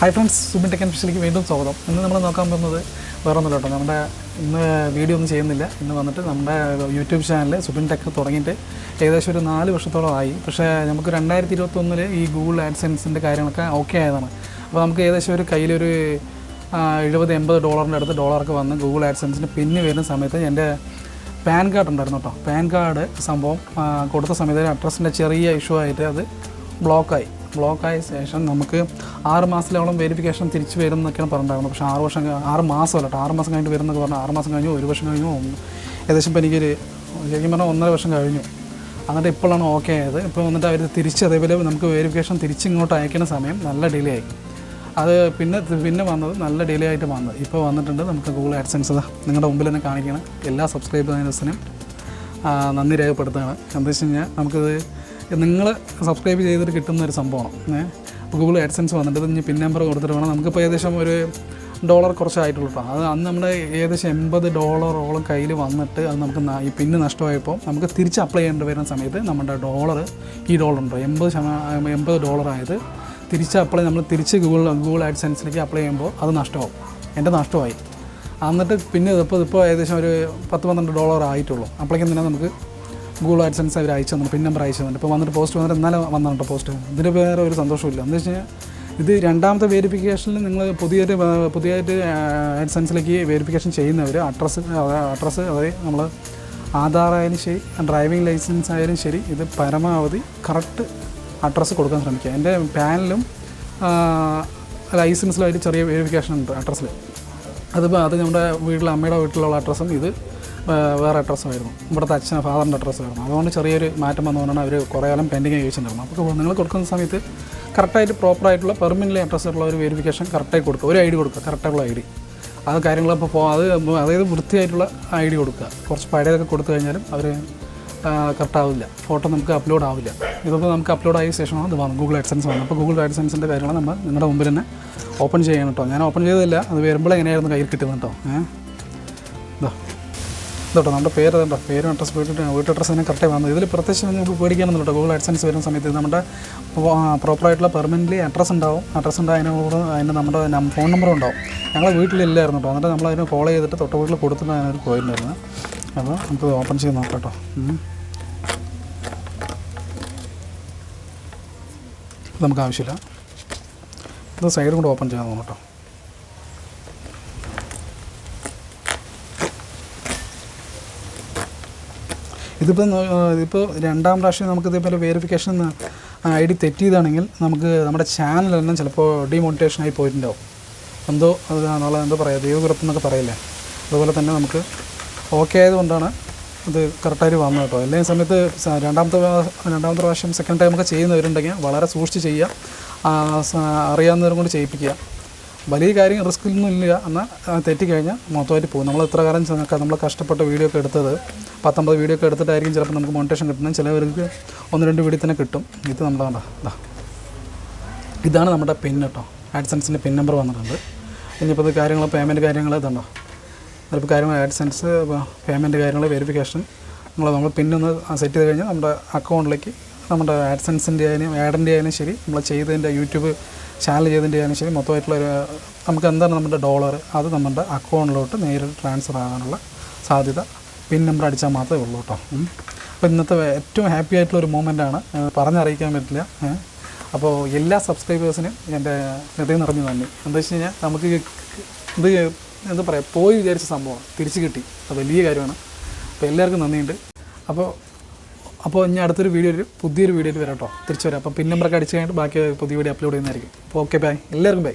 Hi friends Subin ടെക്കൻ ഫിഷിലേക്ക് വീണ്ടും സ്വാഗതം. ഇന്ന് നമ്മൾ നോക്കാൻ പോകുന്നത് വേറെ ഒന്നുമില്ല കേട്ടോ. നമ്മുടെ ഇന്ന് വീഡിയോ ഒന്നും ചെയ്യുന്നില്ല. ഇന്ന് വന്നിട്ട് നമ്മുടെ യൂട്യൂബ് ചാനൽ സുബിൻ ടെക് തുടങ്ങിയിട്ട് ഏകദേശം ഒരു നാല് വർഷത്തോളം ആയി. പക്ഷേ നമുക്ക് രണ്ടായിരത്തി ഇരുപത്തൊന്നിൽ ഈ ഗൂഗിൾ ആഡ്സെൻസിന്റെ കാര്യങ്ങളൊക്കെ ഓക്കെ ആയതാണ്. അപ്പോൾ നമുക്ക് ഏകദേശം ഒരു കയ്യിലൊരു എഴുപത് എൺപത് ഡോളറിന്റെ അടുത്ത് ഡോളറൊക്കെ വന്ന് ഗൂഗിൾ ആഡ്സെൻസിന് പിന്ന് വരുന്ന സമയത്ത് എന്റെ പാൻ കാർഡ് ഉണ്ടായിരുന്നു കേട്ടോ. പാൻ കാർഡ് സംഭവം കൊടുത്ത സമയത്ത് അഡ്രസ്സിന്റെ ചെറിയ ഇഷ്യൂ ആയിട്ട് അത് ബ്ലോക്കായി ബ്ലോക്കായ ശേഷം നമുക്ക് ആറ് മാസത്തിലോളം വെരിഫിക്കേഷൻ തിരിച്ച് വരും എന്നൊക്കെയാണ് പറഞ്ഞിട്ടുണ്ടായിരുന്നത്. പക്ഷേ ആറ് വർഷം ആറ് മാസം കേട്ടോ. ആറ് മാസം കഴിഞ്ഞിട്ട് വരുന്നൊക്കെ പറഞ്ഞാൽ ആറ് മാസം കഴിഞ്ഞു ഒരു വർഷം കഴിഞ്ഞു ഏകദേശം ഇപ്പോൾ എനിക്കൊരു ശരിക്കും പറഞ്ഞാൽ ഒന്നര വർഷം കഴിഞ്ഞു. എന്നിട്ട് ഇപ്പോഴാണ് ഓക്കെ ആയത്. ഇപ്പോൾ വന്നിട്ട് അവർ തിരിച്ച് അതേപോലെ നമുക്ക് വെരിഫിക്കേഷൻ തിരിച്ച് ഇങ്ങോട്ട് അയക്കുന്ന സമയം നല്ല ഡിലേ ആയി. അത് പിന്നെ പിന്നെ വന്നത് നല്ല ഡിലേ ആയിട്ട് വന്നത്. ഇപ്പോൾ വന്നിട്ടുണ്ട് നമുക്ക് ഗൂഗിൾ ആഡ്സെൻസ് നിങ്ങളുടെ മുമ്പിൽ തന്നെ കാണിക്കണം. എല്ലാ സബ്സ്ക്രൈബേഴ്സിനും നന്ദി രേഖപ്പെടുത്തുകയാണ്. എന്താ വെച്ച് കഴിഞ്ഞാൽ നമുക്കിത് നിങ്ങൾ സബ്സ്ക്രൈബ് ചെയ്തിട്ട് കിട്ടുന്ന ഒരു സംഭവമാണ് ഏഹ് ഗൂഗിൾ ആഡ്സൻസ് വന്നിട്ട് ഇനി പിൻ നമ്പർ കൊടുത്തിട്ട് വേണം. നമുക്കിപ്പോൾ ഏകദേശം ഒരു ഡോളർ കുറച്ചായിട്ടുള്ളൂ കേട്ടോ അത് അന്ന് നമ്മുടെ ഏകദേശം എൺപത് ഡോളറോളം കയ്യിൽ വന്നിട്ട് അത് നമുക്ക് ഈ പിന്ന് നഷ്ടമായപ്പോൾ നമുക്ക് തിരിച്ച് അപ്ലൈ ചെയ്യേണ്ടി വരുന്ന സമയത്ത് നമ്മുടെ ഡോളർ ഈ ഡോളർ ഉണ്ടോ? എൺപത് ശതമാനം എൺപത് ഡോളർ ആയത് തിരിച്ച് അപ്ലൈ നമ്മൾ തിരിച്ച് ഗൂഗിൾ ഗൂഗിൾ ആഡ്സെൻസിലേക്ക് അപ്ലൈ ചെയ്യുമ്പോൾ അത് നഷ്ടമാവും. എന്റെ നഷ്ടമായി. എന്നിട്ട് പിന്നെ ഇതിപ്പോൾ ഇപ്പോൾ ഏകദേശം ഒരു പത്ത് പന്ത്രണ്ട് ഡോളർ ആയിട്ടുള്ളൂ. അപ്പോഴേക്കും നമുക്ക് ഗൂഗിൾ ആഡ്സൻസ് അവർ അയച്ചു തന്നു പിൻ നമ്പർ അയച്ചു തന്നിട്ട്. ഇപ്പോൾ വന്നിട്ട് പോസ്റ്റ് വന്നിട്ട് ഇന്നലെ വന്നിട്ട് പോസ്റ്റ് ഇതിന് വേറെ ഒരു സന്തോഷമില്ല എന്ന് വെച്ച് കഴിഞ്ഞാൽ ഇത് രണ്ടാമത്തെ വെരിഫിക്കേഷനിൽ നിങ്ങൾ പുതിയൊരു പുതിയതായിട്ട് ആഡ്സെൻസിലേക്ക് വെരിഫിക്കേഷൻ ചെയ്യുന്നവർ അഡ്രസ്സ് അഡ്രസ്സ് അതായത് നമ്മൾ ആധാർ ആയാലും ശരി ഡ്രൈവിംഗ് ലൈസൻസ് ആയാലും ശരി ഇത് പരമാവധി കറക്റ്റ് അഡ്രസ്സ് കൊടുക്കാൻ ശ്രമിക്കുക. എന്റെ പാനിലും ലൈസൻസിലായിട്ട് ചെറിയ വെരിഫിക്കേഷൻ ഉണ്ട് അഡ്രസ്സിൽ അതിപ്പോൾ അത് നമ്മുടെ വീട്ടിലെ അമ്മയുടെ വീട്ടിലുള്ള അഡ്രസ്സും ഇത് വേറെ അഡ്രസ്സായിരുന്നു ഇവിടുത്തെ അച്ഛൻ ഫാദറിന്റെ അഡ്രസ്സായിരുന്നു അതുകൊണ്ട് ചെറിയൊരു മാറ്റം വന്നുകൊണ്ടാണ് അവർ കുറേ കാലം പെൻഡിങ് ചോദിച്ചിട്ടുണ്ടായിരുന്നു അപ്പോൾ നിങ്ങൾ കൊടുക്കുന്ന സമയത്ത് കറക്റ്റായിട്ട് പ്രോപ്പറായിട്ടുള്ള പെർമനന്റ് അഡ്രസ്സ് ഉള്ള ഒരു വെരിഫിക്കേഷൻ കറക്റ്റായി കൊടുക്കുക. ഒരു ഐ ഡി കൊടുക്കുക. കറക്റ്റായിട്ടുള്ള ഐ ഡി. അത് കാര്യങ്ങളപ്പോൾ പോ അത് അതായത് വൃത്തിയായിട്ടുള്ള ഐ ഡി കൊടുക്കുക. കുറച്ച് പഴയതൊക്കെ കൊടുത്തു കഴിഞ്ഞാലും അവർ കറക്റ്റ് ആവില്ല. ഫോട്ടോ നമുക്ക് അപ്ലോഡ് ആവില്ല. ഇതിപ്പോൾ നമുക്ക് അപ്ലോഡ് ആയ ശേഷമാണ് ഇത് വന്നു ഗൂഗിൾ അഡ്സൻസ് വന്നു അപ്പോൾ ഗൂഗിൾ അഡ്സൻസിന്റെ കാര്യങ്ങൾ നമ്മൾ നിങ്ങളുടെ മുമ്പിൽ തന്നെ ഓപ്പൺ ചെയ്യണം കേട്ടോ. ഞാൻ ഓപ്പൺ ചെയ്തതില്ല. അത് വരുമ്പോൾ എങ്ങനെയായിരുന്നു കയ്യിൽ കിട്ടുന്നത് കേട്ടോ. ഏഹ് ഇതാ ഇതോട്ടോ നമ്മുടെ പേര് അതുണ്ടോ പേരും അഡ്രസ് വീട്ടിട്ട് വീട്ട് അഡ്രസ്സ് തന്നെ കറക്റ്റായി വന്നത് ഇതിൽ പ്രത്യേകിച്ച് നമുക്ക് പേടിക്കാനൊന്നും കേട്ടോ. ഗൂഗിൾ അഡ്സൻസ് വരുന്ന സമയത്ത് നമ്മുടെ പ്രോപ്പറായിട്ടുള്ള പെർമനന്റ് അഡ്രസ്സ് ഉണ്ടാവും. അഡ്രസ്സ് ഉണ്ട് അതിനോട് അതിന് നമ്മുടെ ഫോൺ നമ്പറും ഉണ്ടാവും. ഞങ്ങളെ വീട്ടിലില്ലായിരുന്നു കേട്ടോ. എന്നിട്ട് നമ്മൾ കോൾ ചെയ്തിട്ട് തൊട്ട് വീട്ടിൽ കൊടുത്തിട്ട് അതിനൊരു പോയിട്ടുണ്ടായിരുന്നു അപ്പോൾ നമുക്ക് ഓപ്പൺ ചെയ്ത് നോക്കാം കേട്ടോ. നമുക്ക് ആവശ്യമില്ല. ഇത് സൈഡും കൂടെ ഓപ്പൺ ചെയ്യാൻ നോക്കാം കേട്ടോ. ഇതിപ്പോൾ ഇതിപ്പോൾ രണ്ടാം പ്രാവശ്യം നമുക്ക് ഇതേപോലെ വേരിഫിക്കേഷൻ ഐ ഡി തെറ്റിയതാണെങ്കിൽ നമുക്ക് നമ്മുടെ ചാനലെല്ലാം ചിലപ്പോൾ ഡിമോണിറ്റേഷൻ ആയി പോയിട്ടുണ്ടാവും. എന്തോ അത് നാളെ എന്തോ പറയാം ദൈവകുറപ്പ് എന്നൊക്കെ പറയില്ലേ? അതുപോലെ തന്നെ നമുക്ക് ഓക്കെ ആയതുകൊണ്ടാണ് അത് കറക്റ്റായിട്ട് വന്നത് കേട്ടോ. എല്ലാ സമയത്ത് രണ്ടാമത്തെ രണ്ടാമത്തെ പ്രാവശ്യം സെക്കൻഡ് ടൈം ഒക്കെ ചെയ്യുന്നവരുണ്ടെങ്കിൽ വളരെ സൂക്ഷിച്ച് ചെയ്യുക. അറിയാവുന്നവരും കൊണ്ട് ചെയ്യിപ്പിക്കുക. വലിയ കാര്യം റിസ്ക്കൊന്നും ഇല്ല എന്നാൽ തെറ്റിക്കഴിഞ്ഞാൽ മൊത്തമായിട്ട് പോകും. നമ്മൾ ഇത്ര കാലം നമ്മൾ കഷ്ടപ്പെട്ട വീഡിയോ ഒക്കെ എടുത്തത് പത്തൊമ്പത് വീഡിയോ ഒക്കെ എടുത്തിട്ടായിരിക്കും ചിലപ്പോൾ നമുക്ക് മോണിറ്റേഷൻ കിട്ടുന്നത്. ചിലവർക്ക് ഒന്ന് രണ്ട് വീഡിയോ തന്നെ കിട്ടും. ഇത് നമ്മുടെ ഇതാ ഇതാണ് നമ്മുടെ പിൻ കേട്ടോ. ആഡ്സെൻസിന്റെ പിൻ നമ്പർ വന്നിട്ടുണ്ട്. ഇനിയിപ്പോൾ ഇത് കാര്യങ്ങൾ പേയ്മെന്റ് കാര്യങ്ങൾ ഇതുണ്ടോ? ചിലപ്പോൾ കാര്യങ്ങൾ ആഡ്സെൻസ് പേയ്മെന്റ് കാര്യങ്ങൾ വെരിഫിക്കേഷൻ നമ്മൾ നമ്മൾ പിന്നൊന്ന് സെറ്റ് ചെയ്ത് കഴിഞ്ഞാൽ നമ്മുടെ അക്കൗണ്ടിലേക്ക് നമ്മുടെ ആഡ്സെൻസിന്റെ ആയാലും ആഡിന്റെ ആയാലും ശരി നമ്മൾ ചെയ്തതിന്റെ യൂട്യൂബ് ചാനൽ ചെയ്തതിന്റെ ശരി. മൊത്തമായിട്ടുള്ള ഒരു നമുക്ക് എന്താണ് നമ്മുടെ ഡോളർ അത് നമ്മുടെ അക്കൗണ്ടിലോട്ട് നേരിട്ട് ട്രാൻസ്ഫർ ആകാനുള്ള സാധ്യത പിൻ നമ്പർ അടിച്ചാൽ മാത്രമേ ഉള്ളൂ കേട്ടോ. അപ്പോൾ ഇന്നത്തെ ഏറ്റവും ഹാപ്പി ആയിട്ടുള്ള ഒരു മൂമെന്റാണ് പറഞ്ഞറിയിക്കാൻ പറ്റില്ല. അപ്പോൾ എല്ലാ സബ്സ്ക്രൈബേഴ്സിനും എന്റെ ഹൃദയം നിറഞ്ഞു നന്ദി. എന്താ വെച്ച് കഴിഞ്ഞാൽ നമുക്ക് ഇത് എന്താ പറയുക പോയി വിചാരിച്ച സംഭവമാണ്. തിരിച്ചു കിട്ടി. അത് വലിയ കാര്യമാണ്. അപ്പോൾ എല്ലാവർക്കും നന്ദിയുണ്ട്. അപ്പോൾ അപ്പോൾ ഇനി അടുത്തൊരു വീഡിയോ പുതിയൊരു വീഡിയോയിൽ വരാം കേട്ടോ. തിരിച്ചു വരാം. അപ്പോൾ പിൻ നമ്പറൊക്കെ അടിച്ച് കഴിഞ്ഞിട്ട് ബാക്കി പുതിയ വീഡിയോ അപ്ലോഡ് ചെയ്യുന്നതായിരിക്കും. അപ്പോൾ ഓക്കെ ബൈ എല്ലാവർക്കും ബൈ